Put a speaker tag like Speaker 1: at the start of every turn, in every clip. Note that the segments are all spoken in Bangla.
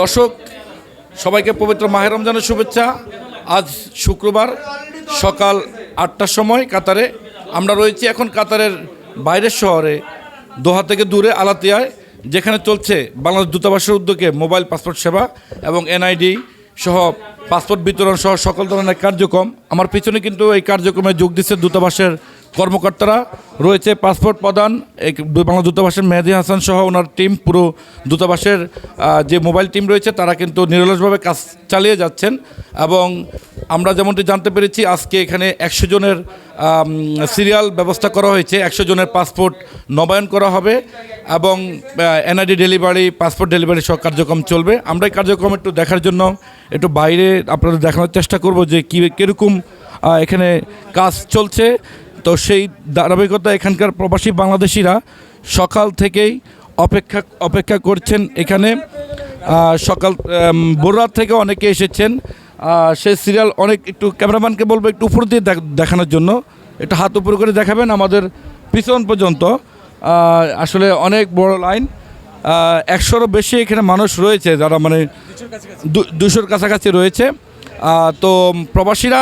Speaker 1: দর্শক, সবাইকে পবিত্র মাহের রমজানের শুভেচ্ছা। আজ শুক্রবার সকাল আটটার সময় কাতারে আমরা রয়েছি এখন কাতারের বাইরের শহরে, দোহা থেকে দূরে আলাতিয়ায়, যেখানে চলছে বাংলাদেশ দূতাবাসের উদ্যোগে মোবাইল পাসপোর্ট সেবা এবং এনআইডি সহ পাসপোর্ট বিতরণ সহ সকল ধরনের কার্যক্রম। আমার পিছনে কিন্তু এই কার্যক্রমে যোগ দিচ্ছে দূতাবাসের কর্মকর্তারা রয়েছে, পাসপোর্ট প্রদান বাংলা দূতাবাসের মেহেদি হাসান সহ ওনার টিম, পুরো দূতাবাসের যে মোবাইল টিম রয়েছে, তারা কিন্তু নিরলসভাবে কাজ চালিয়ে যাচ্ছেন এবং আমরা যেমনটি জানতে পেরেছি, আজকে এখানে একশো জনের সিরিয়াল ব্যবস্থা করা হয়েছে, একশো জনের পাসপোর্ট নবায়ন করা হবে এবং এনআইডি ডেলিভারি, পাসপোর্ট ডেলিভারি সব কার্যক্রম চলবে। আমরা এই কার্যক্রম একটু দেখার জন্য একটু বাইরে আপনাদের দেখানোর চেষ্টা করব যে কী, কীরকম এখানে কাজ চলছে। তো সেই ধারাবাহিকতা এখানকার প্রবাসী বাংলাদেশিরা সকাল থেকেই অপেক্ষা অপেক্ষা করছেন এখানে। সকাল বোররাত থেকে অনেকে এসেছেন। সেই সিরিয়াল অনেক একটু ক্যামেরাম্যানকে বলব একটু উপর দিয়ে দেখানোর জন্য। একটু হাত উপর করে দেখাবেন আমাদের পিছন পর্যন্ত। আসলে অনেক বড় লাইন। একশোরও বেশি এখানে মানুষ রয়েছে যারা মানে দুশোর কাছাকাছি রয়েছে। তো প্রবাসীরা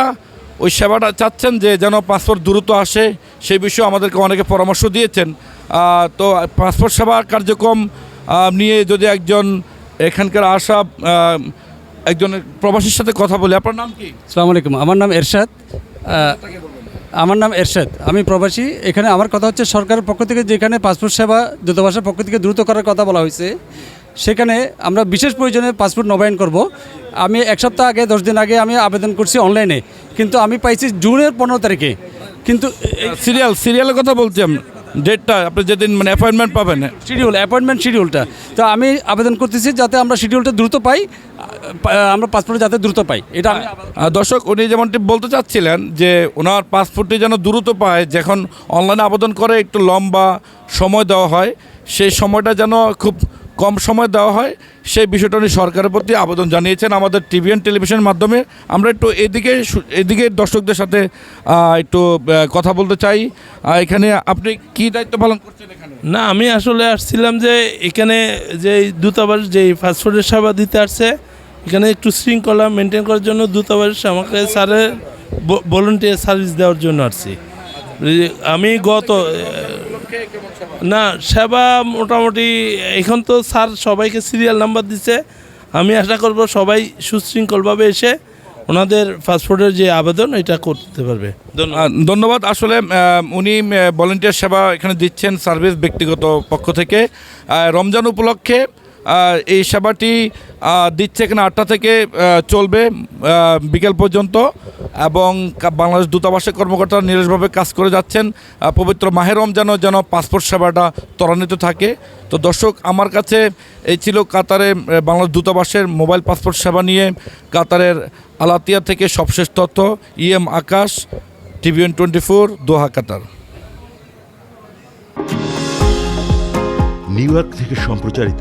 Speaker 1: ওই সেবাটা চাচ্ছেন যে যেন পাসপোর্ট দ্রুত আসে, সেই বিষয়ে আমাদেরকে অনেকে পরামর্শ দিয়েছেন। তো পাসপোর্ট সেবা কার্যক্রম নিয়ে যদি একজন এখানকার আসা একজন প্রবাসীর সাথে কথা বলি, আপনার নাম কি?
Speaker 2: সালাম আলাইকুম, আমার নাম এরশাদ। আমার নাম এরশাদ, আমি প্রবাসী। এখানে আমার কথা হচ্ছে সরকারের পক্ষ থেকে যেখানে পাসপোর্ট সেবা দূতাবাসের পক্ষ থেকে দ্রুত করার কথা বলা হয়েছে সেখানে আমরা বিশেষ প্রয়োজনে পাসপোর্ট নবায়ন করব। আমি এক সপ্তাহ আগে দশ দিন আগে আমি আবেদন করছি অনলাইনে। কিন্তু আমি পাইছি জুনের পনেরো তারিখে। কিন্তু
Speaker 1: সিরিয়াল সিরিয়ালের কথা বলছি আমি। ডেটটা আপনি যেদিন মানে অ্যাপয়েন্টমেন্ট পাবেন।
Speaker 2: শিডিউল অ্যাপয়েন্টমেন্ট শিডিউলটা তো আমি আবেদন করতেছি যাতে আমরা শিডিউলটা দ্রুত পাই আমরা পাসপোর্ট যাতে দ্রুত পাই। এটা
Speaker 1: দর্শক উনি যেমনটি বলতে চাচ্ছিলেন যে ওনার পাসপোর্টটি যেন দ্রুত পায় যখন অনলাইনে আবেদন করে একটু লম্বা সময় দেওয়া হয় সেই সময়টা যেন খুব কম সময় দেওয়া হয়, সেই বিষয়টা উনি সরকারের প্রতি আবেদন জানিয়েছেন আমাদের টিভিএন টেলিভিশনের মাধ্যমে। আমরা একটু এদিকে এদিকে দর্শকদের সাথে একটু কথা বলতে চাই। এখানে আপনি কি দায়িত্ব পালন করছেন এখানে?
Speaker 3: না, আমি আসলে আসছিলাম যে এখানে যে দূতাবাস, যে ফাস্টফুডের সেবা দিতে আসছে, এখানে একটু শৃঙ্খলা মেনটেন করার জন্য দূতাবাস আমাকে স্যারের ভলেন্টিয়ার সার্ভিস দেওয়ার জন্য আসছি। আমি গত না সেবা মোটামুটি এখন তো স্যার সবাইকে সিরিয়াল নাম্বার দিছে। আমি আশা করব সবাই সুশৃঙ্খলভাবে এসে ওনাদের পাসপোর্টের যে আবেদন এটা করতে পারবে। ধন্যবাদ
Speaker 1: ধন্যবাদ। আসলে উনি ভলেন্টিয়ার সেবা এখানে দিচ্ছেন সার্ভিস ব্যক্তিগত পক্ষ থেকে। রমজান উপলক্ষে এই সেবাটি দিচ্ছে এখানে আটটা থেকে চলবে বিকেল পর্যন্ত, এবং বাংলাদেশ দূতাবাসের কর্মকর্তারা নিরসভাবে কাজ করে যাচ্ছেন পবিত্র মাহের রমজানও যেন পাসপোর্ট সেবাটা ত্বরান্বিত থাকে। তো দর্শক, আমার কাছে এই ছিল কাতারে বাংলাদেশ দূতাবাসের মোবাইল পাসপোর্ট সেবা নিয়ে কাতারের আলাতিয়া থেকে সবশেষ তথ্য, M Akash, TVN twenty four Doha, Qatar.
Speaker 4: New York থেকে সম্প্রচারিত